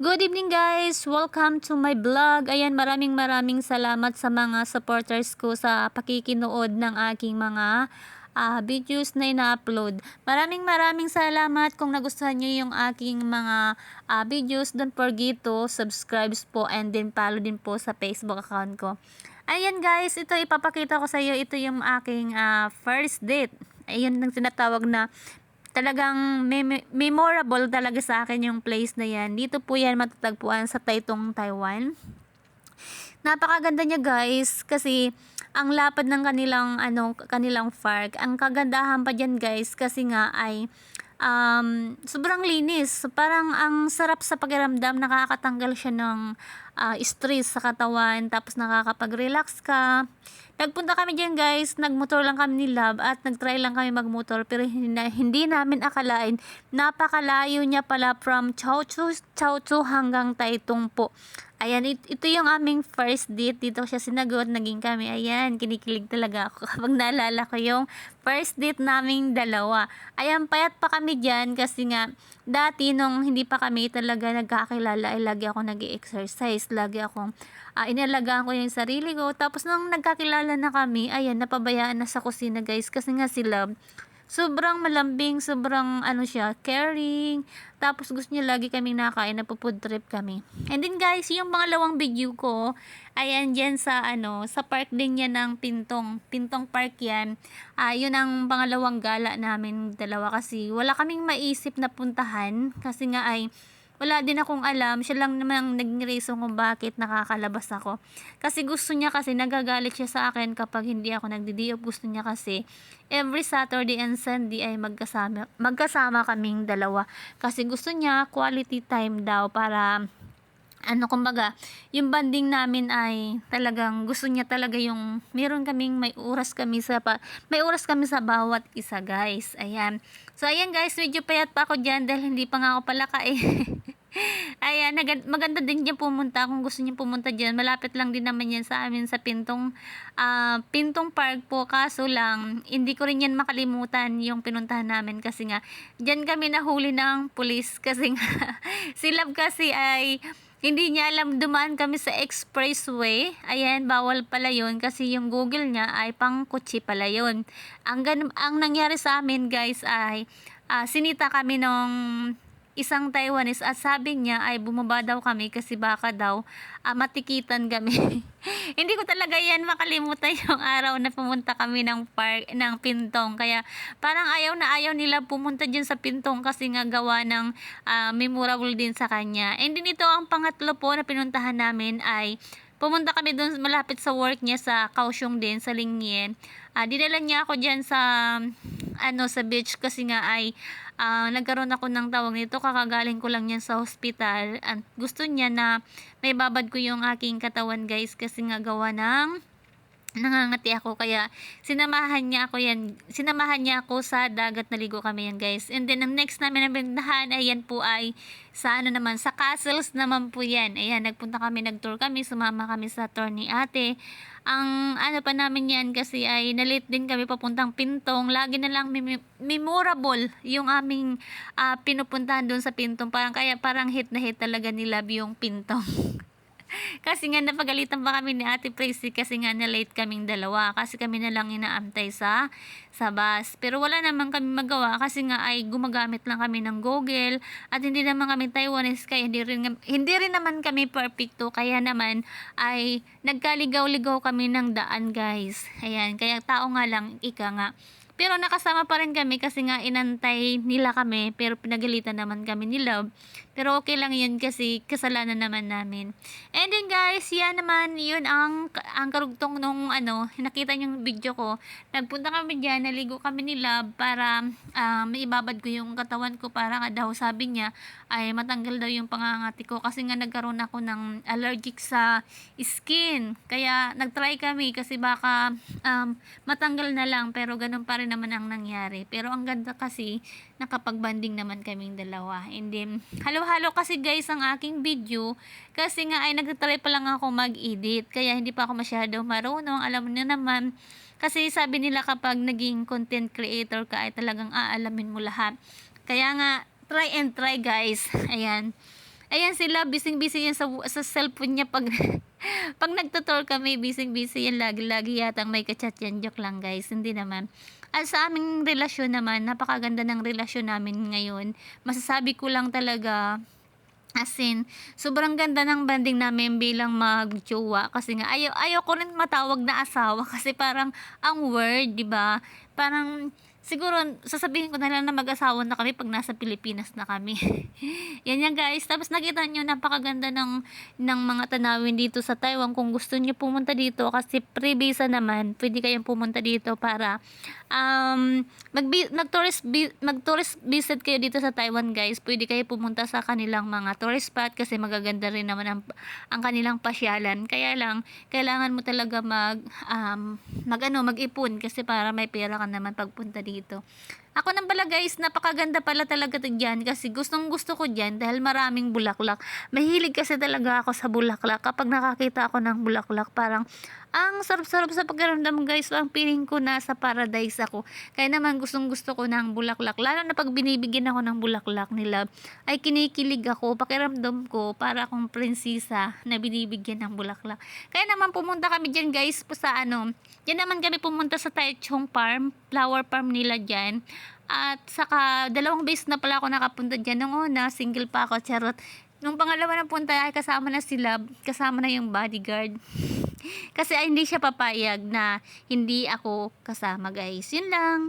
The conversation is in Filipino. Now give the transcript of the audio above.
Good evening guys! Welcome to my vlog. Ayan, maraming maraming salamat sa mga supporters ko sa pakikinood ng aking mga ah, videos na ina-upload. Maraming maraming salamat kung nagustuhan nyo yung aking mga ah, videos. Don't forget to subscribe po and then follow din po sa Facebook account ko. Ayan guys, ito ipapakita ko sa iyo. Ito yung aking ah, first date. Ayun ang tinatawag na talagang mem- memorable talaga sa akin yung place na yan. Dito po yan matatagpuan sa Taitung, Taiwan. Napakaganda niya guys kasi ang lapad ng kanilang ano kanilang park. Ang kagandahan pa diyan guys kasi nga ay um, sobrang linis. Parang ang sarap sa pakiramdam, nakakatanggal siya ng ah, stress sa katawan, tapos nakakapag-relax ka. Nagpunta kami diyan guys, nagmotor lang kami ni Love at nagtry lang kami magmotor pero hindi, na- hindi namin akalain napakalayo niya pala from Chaochu, Chaochu hanggang Taitung po. Ayan, it- ito yung aming first date. Dito siya sinagot. Naging kami. Ayan, kinikilig talaga ako kapag naalala ko yung first date naming dalawa. Ayan, payat pa kami dyan kasi nga, dati nung hindi pa kami talaga nagkakilala, ay lagi ako nag exercise Lagi akong uh, inalagaan ko yung sarili ko. Tapos nung nagkakilala na kami, ayan, napabayaan na sa kusina guys. Kasi nga si Love, sobrang malambing, sobrang ano siya, caring. Tapos gusto niya lagi kaming nakain, napupod trip kami. And then guys, yung pangalawang video ko, ayan dyan sa ano, sa park din niya ng Pintong. Pintong Park yan. Ah, yun ang pangalawang gala namin dalawa kasi wala kaming maisip na puntahan kasi nga ay wala din akong alam. Siya lang naman ang naging reason kung bakit nakakalabas ako. Kasi gusto niya kasi nagagalit siya sa akin kapag hindi ako nagdi Gusto niya kasi every Saturday and Sunday ay magkasama, magkasama kaming dalawa. Kasi gusto niya quality time daw para ano kumbaga, yung banding namin ay talagang gusto niya talaga yung meron kaming may oras kami sa pa, may oras kami sa bawat isa guys. Ayan. So ayan guys, medyo payat pa ako diyan dahil hindi pa nga ako palaka eh. Ayan, maganda din dyan pumunta kung gusto niyo pumunta dyan. Malapit lang din naman yan sa amin sa Pintong ah, Pintong Park po. Kaso lang, hindi ko rin yan makalimutan yung pinuntahan namin kasi nga, dyan kami nahuli ng pulis kasi nga, si Love kasi ay hindi niya alam dumaan kami sa expressway. Ayan, bawal pala yun kasi yung Google niya ay pang kutsi pala yun. Ang, ang nangyari sa amin guys ay ah, sinita kami nung isang Taiwanese at sabi niya ay bumaba daw kami kasi baka daw ah, matikitan kami. Hindi ko talaga yan makalimutan yung araw na pumunta kami ng park ng Pintong. Kaya parang ayaw na ayaw nila pumunta dyan sa Pintong kasi nga gawa ng ah, memorable din sa kanya. And din ito ang pangatlo po na pinuntahan namin ay pumunta kami doon malapit sa work niya sa Kaohsiung din sa Lingyien. Ah, dinala niya ako diyan sa ano sa beach kasi nga ay ah, nagkaroon ako ng tawag nito kakagaling ko lang yan sa hospital. At gusto niya na may babad ko yung aking katawan guys kasi nga gawa ng nangangati ako kaya sinamahan niya ako yan sinamahan niya ako sa dagat naligo kami yan guys. And then ang next namin na bintahan ay yan po ay sa ano naman sa castles naman po yan. Ayan nagpunta kami nag-tour kami sumama kami sa tour ni ate. Ang ano pa namin yan kasi ay nalit din kami papuntang Pintong. Lagi na lang mem- memorable yung aming ah, pinupuntahan doon sa Pintong. Parang kaya parang hit na hit talaga ni Love yung Pintong kasi nga napagalitan pa kami ni Ate Tracy kasi nga na late kaming dalawa kasi kami na lang inaantay sa sa bus. Pero wala naman kami magawa kasi nga ay gumagamit lang kami ng Google at hindi naman kami Taiwanese kaya hindi rin, hindi rin naman kami perfecto kaya naman ay nagkaligaw-ligaw kami ng daan guys. Ayan, kaya tao nga lang, ika nga. Pero nakasama pa rin kami kasi nga inantay nila kami pero pinagalitan naman kami ni Love. Pero okay lang yun kasi kasalanan naman namin. And then guys, yan naman yun ang, ang karugtong nung ano, nakita yung video ko. Nagpunta kami dyan, naligo kami ni Love para ah, maibabad ko yung katawan ko para nga daw sabi niya ay matanggal daw yung pangangati ko kasi nga nagkaroon ako ng allergic sa skin. Kaya nagtry kami kasi baka um, matanggal na lang pero ganun pa rin naman ang nangyari. Pero ang ganda kasi nakapagbanding naman kaming dalawa. And then, halo-halo kasi guys ang aking video kasi nga ay nagtry pa lang ako mag-edit. Kaya hindi pa ako masyado marunong. Alam niyo naman, kasi sabi nila kapag naging content creator ka ay talagang aalamin mo lahat. Kaya nga, try and try guys. Ayan. Ayan sila, busy-busy yan sa, sa cellphone niya pag pag nagtutor kami, busy-busy yan lagi-lagi yata may kachat yan. Joke lang guys, hindi naman. At sa aming relasyon naman, napakaganda ng relasyon namin ngayon. Masasabi ko lang talaga, As in, sobrang ganda ng banding namin bilang mag-jowa. Kasi nga, ayaw, ayaw ko rin matawag na asawa. Kasi parang, ang word, di ba Parang, siguro, sasabihin ko na lang na mag-asawa na kami pag nasa Pilipinas na kami. yan yan guys. Tapos nakita nyo, napakaganda ng, ng mga tanawin dito sa Taiwan. Kung gusto nyo pumunta dito, kasi pre-visa naman, pwede kayong pumunta dito para um, mag mag-tourist mag-tourist visit kayo dito sa Taiwan guys. Pwede kayo pumunta sa kanilang mga tourist spot kasi magaganda rin naman ang, ang kanilang pasyalan. Kaya lang kailangan mo talaga mag um, mag ano, mag-ipon kasi para may pera ka naman pagpunta dito. Ako nang pala guys, napakaganda pala talaga to dyan kasi gustong gusto ko dyan dahil maraming bulaklak. Mahilig kasi talaga ako sa bulaklak. Kapag nakakita ako ng bulaklak, parang ang sarap-sarap sa pagkaramdam guys. Ang feeling ko nasa paradise ako. Kaya naman gustong gusto ko ng bulaklak. Lalo na pag binibigyan ako ng bulaklak nila, ay kinikilig ako. Pakiramdam ko para akong prinsesa na binibigyan ng bulaklak. Kaya naman pumunta kami dyan guys po sa ano. Dyan naman kami pumunta sa Taichung Farm. Flower farm nila dyan. At saka, dalawang beses na pala ako nakapunta dyan. Nung una, single pa ako, charot. Nung pangalawa na punta ay kasama na sila, kasama na yung bodyguard. Kasi ay hindi siya papayag na hindi ako kasama guys. Yun lang.